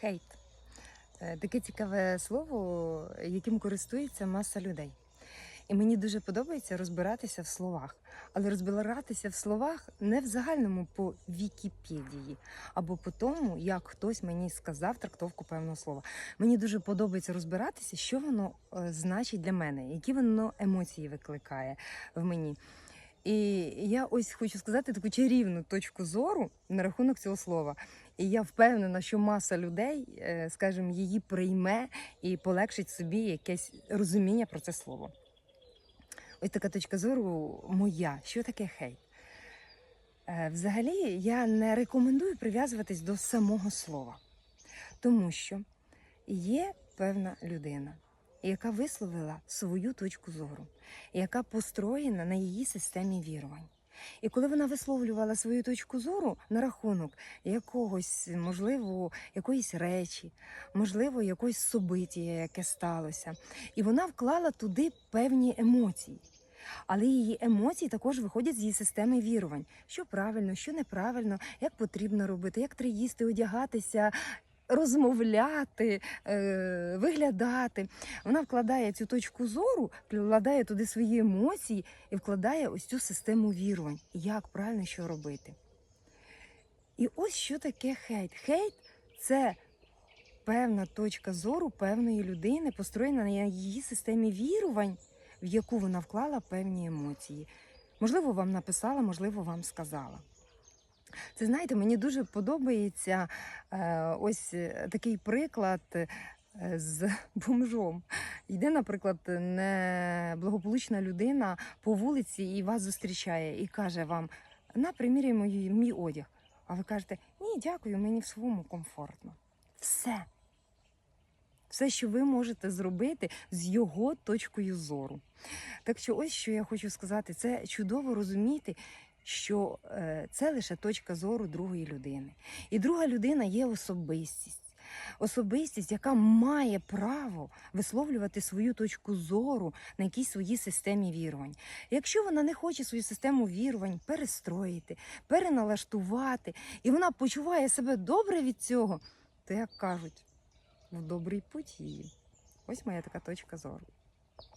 Хейт. Е, Таке цікаве слово, яким користується маса людей. І мені дуже подобається розбиратися в словах, але розбиратися в словах не в загальному по Вікіпедії, або по тому, як хтось мені сказав трактовку певного слова. Мені дуже подобається розбиратися, що воно е, значить для мене, які воно емоції викликає в мені. І я ось хочу сказати таку чарівну точку зору на рахунок цього слова. І я впевнена, що маса людей, е, скажімо, її прийме і полегшить собі якесь розуміння про це слово. Ось така точка зору моя. Що таке хейт? Е, Взагалі, я не рекомендую прив'язуватись до самого слова, тому що є певна людина, яка висловила свою точку зору, яка построєна на її системі вірувань. І коли вона висловлювала свою точку зору на рахунок якогось, можливо, якоїсь речі, можливо, якоїсь собиття, яке сталося, і вона вклала туди певні емоції. Але її емоції також виходять з її системи вірувань, що правильно, що неправильно, як потрібно робити, як треба їсти, одягатися, розмовляти, е, виглядати. Вона вкладає цю точку зору, вкладає туди свої емоції і вкладає ось цю систему вірувань, як правильно що робити. І ось що таке хейт. Хейт це певна точка зору певної людини, построєна на її системі вірувань, в яку вона вклала певні емоції. Можливо, вам написала, можливо, вам сказала. Це знаєте, мені дуже подобається е, ось е, такий приклад е, з бомжом. Йде, наприклад, неблагополучна людина по вулиці і вас зустрічає і каже вам: на, приміряй мій, мій одяг. А ви кажете, ні, дякую, мені в своєму комфортно. Все. Все, що ви можете зробити з його точкою зору. Так що, ось що я хочу сказати, це чудово розуміти, що е, це лише точка зору другої людини. І друга людина є особистість. Особистість, яка має право висловлювати свою точку зору на якійсь своїй системі вірувань. Якщо вона не хоче свою систему вірувань перестроїти, переналаштувати, і вона почуває себе добре від цього, то як кажуть, в добрий путь її. Ось моя така точка зору.